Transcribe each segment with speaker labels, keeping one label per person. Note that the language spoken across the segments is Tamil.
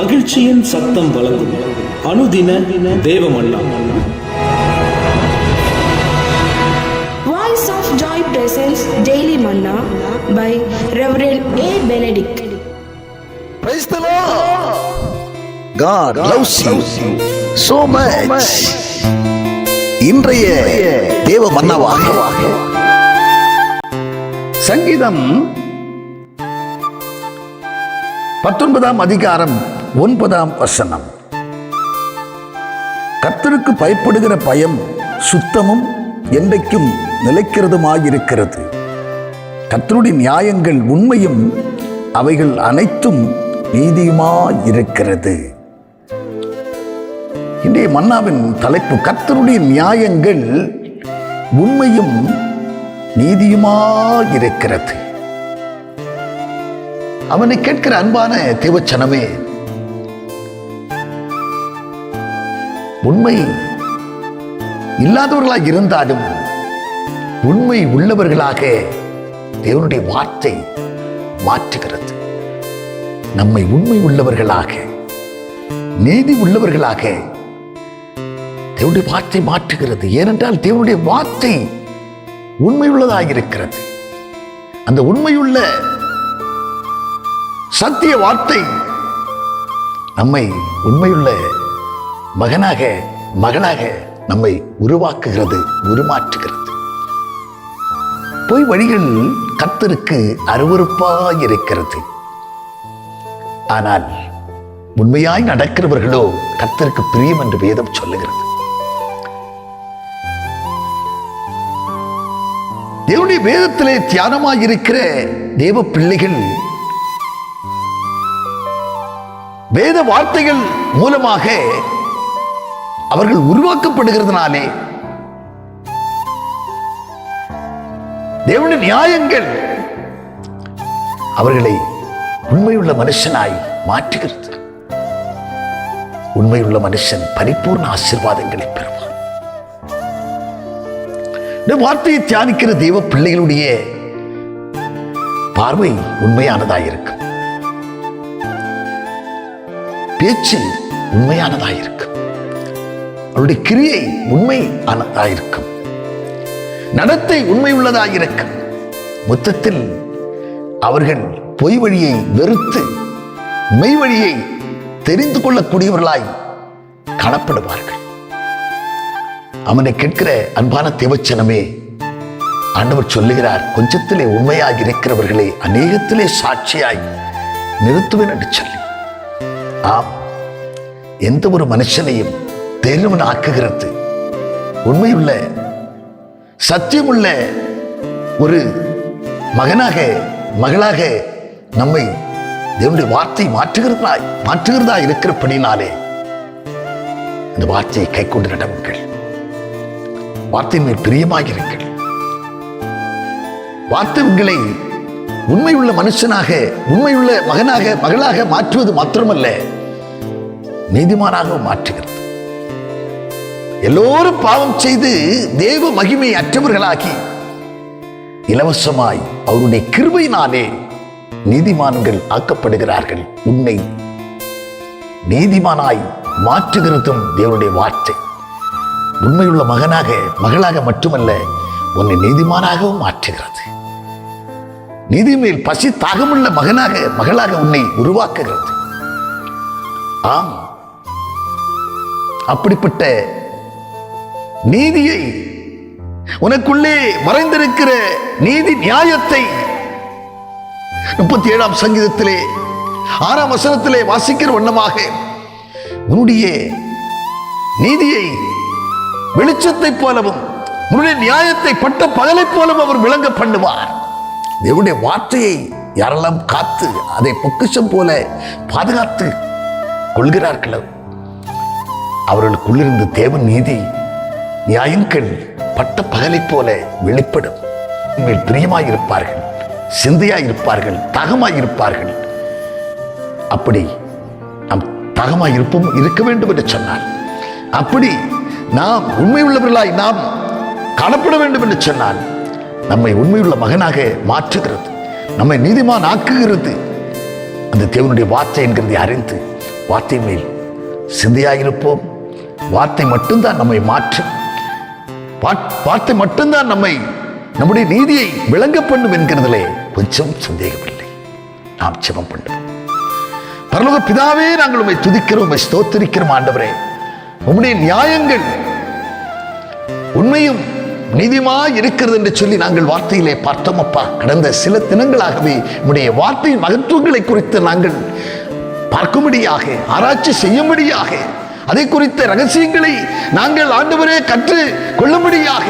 Speaker 1: மகிழ்ச்சியின் சத்தம் வழங்கும் அனுதின தேவமல்லா
Speaker 2: Voice of Joy presents Daily Manna by Reverend A. Benedict.
Speaker 3: Praise the Lord. God loves you so much. இன்றைய தேவ மன்னவாக சங்கீதம் பத்தொன்பதாம் அதிகாரம் ஒன்பதாம் வசனம். கத்தருக்கு பயப்படுகிற பயம் சுத்தமும் என்றைக்கும் நிலைக்கிறதுமாயிருக்கிறது. கத்தருடைய நியாயங்கள் உண்மையும் அவைகள் அனைத்தும் நீதியுமாயிருக்கிறது. இன்றைய மன்னாவின் தலைப்பு கத்தருடைய நியாயங்கள் உண்மையும் நீதியுமாயிருக்கிறது. அவனை கேட்கிற அன்பான தேவச்சனமே உண்மை இல்லாதவர்களாக இருந்தாலும் உண்மை உள்ளவர்களாக தேவனுடைய வார்த்தை மாற்றுகிறது. நம்மை உண்மை உள்ளவர்களாக நீதி உள்ளவர்களாக தேவனுடைய வார்த்தை மாற்றுகிறது. ஏனென்றால் தேவனுடைய வார்த்தை உண்மையுள்ளதாக இருக்கிறது அந்த உண்மையுள்ள சத்திய வார்த்தை நம்மை உண்மையுள்ள மகனாக மகளாக நம்மை உருவாக்குகிறது உருமாற்றுகிறது. பொய் வழிகள் கத்தருக்கு அருவருப்பாய் இருக்கிறது ஆனால் உண்மையாய் நடக்கிறவர்களோ கர்த்தருக்கு பிரியம் என்று வேதம் சொல்லுகிறது. தேவனுடைய வேதத்திலே தியானமாயிருக்கிற தேவ பிள்ளைகள் வேத வார்த்தைகள் மூலமாக அவர்கள் உருவாக்கப்படுகிறதுனாலே. தேவனுடைய நியாயங்கள் அவர்களை உண்மையுள்ள மனுஷனாய் மாற்றுகிறது. உண்மையுள்ள மனுஷன் பரிபூர்ண ஆசீர்வாதங்களை பெறுவான். இந்த வார்த்தையை தியானிக்கிற தெய்வ பிள்ளைகளுடைய பார்வை உண்மையானதாயிருக்கும் பேச்சு உண்மையானதாயிருக்கும் அவருடைய கிரியை உண்மை ஆயிருக்கும். நடத்தை உண்மை உள்ளதாயிருக்கும் மொத்தத்தில் அவர்கள் பொய் வழியை வெறுத்து மெய் வழியை தெரிந்து கொள்ளக்கூடியவர்களாய் காணப்படுவார்கள். அவனை கேட்கிற அன்பான தேவச்சனமே ஆண்டவர் சொல்லுகிறார் கொஞ்சத்திலே உண்மையாக இருக்கிறவர்களை அநேகத்திலே சாட்சியாய் நிறுத்துவேன் என்று சொல்லி. ஆம் எந்த ஒரு மனுஷனையும் தேர்வன் ஆக்குகிறது. உண்மையுள்ள சத்தியமுள்ள ஒரு மகனாக மகளாக நம்மை தேவனுடைய வார்த்தை மாற்றுகிறதா மாற்றுகிறதா இருக்கிறபடினாலே இந்த வார்த்தையை கை கொண்டு நடவுங்கள். வார்த்தை மேல் பிரியமாக இருங்கள் வார்த்தை உங்களை உண்மையுள்ள மனுஷனாக உண்மையுள்ள மகனாக மகளாக மாற்றுவது மாத்திரமல்ல நீதிமானாகவும் மாற்றுகிறது. எல்லோரும் பாவம் செய்து தேவ மகிமை அற்றவர்களாகி இலவசமாய் அவருடைய கிருபையினாலே நீதிமான்கள் ஆக்கப்படுகிறார்கள். உன்னை நீதிமானாய் மாற்றுகிறதும் தேவனுடைய வார்த்தை. உண்மையுள்ள மகனாக மகளாக மட்டுமல்ல உன்னை நீதிமானாகவும் மாற்றுகிறது. நீதி மேல் பசி தாகமுள்ள மகனாக மகளாக உன்னை உருவாக்குகிறது. ஆம். அப்படிப்பட்ட நீதியை உனக்குள்ளே மறைந்திருக்கிற நீதி நியாயத்தை முப்பத்தி ஏழாம் சங்கீதத்திலே ஆறாம் வசனத்திலே வாசிக்கிற வண்ணமாக உன்னுடைய நீதியை வெளிச்சத்தைப் போலவும் உன்னுடைய நியாயத்தை பட்ட பகலைப் போலவும் அவர் விளங்க பண்ணுவார். தேவனுடைய வார்த்தையை யாரெல்லாம் காத்து அதை பொக்கிஷம் போல பாதுகாத்து கொள்கிறார்களோ அவர்களுக்குள்ளிருந்து தேவன் நீதி நியாயங்கள் பட்ட பகலைப் போல வெளிப்படும். மேல் பிரியமாயிருப்பார்கள் சிந்தையாயிருப்பார்கள் தகமாயிருப்பார்கள். அப்படி நாம் தகமாய் இருப்போம் இருக்க வேண்டும் என்று சொன்னார் அப்படி நாம் உண்மை உள்ளவர்களாய் நாம் காணப்பட வேண்டும் என்று சொன்னான் நம்மை உண்மையுள்ள மகனாக மாற்றுகிறது நம்மை நீதிமான் ஆக்குகிறது அந்த தேவனுடைய வார்த்தை என்கிறதை அறிந்து வார்த்தை மேல் சிந்தையாயிருப்போம். வார்த்தை மட்டும்தான் நம்மை மாற்றும். வார்த்தை மட்டும்தான் நம்மை நம்முடைய நீதியை விளங்க பண்ணும் என்கிறதிலே கொஞ்சம் சந்தேகமில்லை. நாம் சிவம் பண்ணுவோம். பரலோக பிதாவே நாங்கள் உம்மை துதிக்கிறோம் உம்மை ஸ்தோத்திரிக்கிறோம் ஆண்டவரே. உம்முடைய நியாயங்கள் உண்மையும் நீதிமா இருக்கிறது என்று சொல்லி நாங்கள் வார்த்தையிலே பார்த்தோம் அப்பா. கடந்த சில தினங்களாகவே உம்முடைய வார்த்தையின் மகத்துவங்களை குறித்து நாங்கள் பார்க்கும்படியாக ஆராய்ச்சி செய்யும்படியாக அதை குறித்த ரகசியங்களை நாங்கள் ஆண்டவரே கற்று கொள்ளும்படியாக.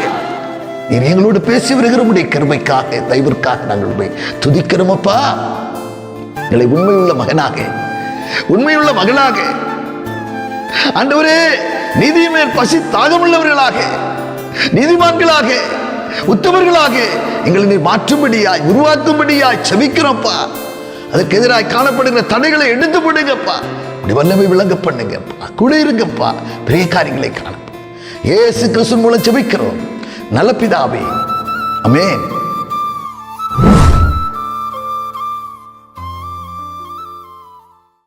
Speaker 3: நீர் எங்களோடு பேசி வருகிற உடைய கருமைக்காக தயவிற்காக நாங்கள் உண்மை துதிக்கிறோம் அப்பா. எங்களை உண்மையுள்ள மகனாக உண்மையுள்ள மகனாக. ஆண்டவரே நீதி மேல் பசி தாகமுள்ளவர்களாக நீதிமான்களாக உத்தமர்களாக எங்களை நீர் மாற்றும்படியாய் உருவாக்கும்படியாய் செபிக்கிறோம்ப்பா அதுக்கு எதிராக காணப்படுகிற தடைகளை எடுத்து போடுங்கப்பா அப்படி வல்லமை விளங்க பண்ணுங்கப்பா. கூட இருங்கப்பா. பெரிய காரியங்களை காணப்பா. இயேசு கிறிஸ்து மூலம் செபிக்கிறோம் நல்ல பிதாவே. அமேன்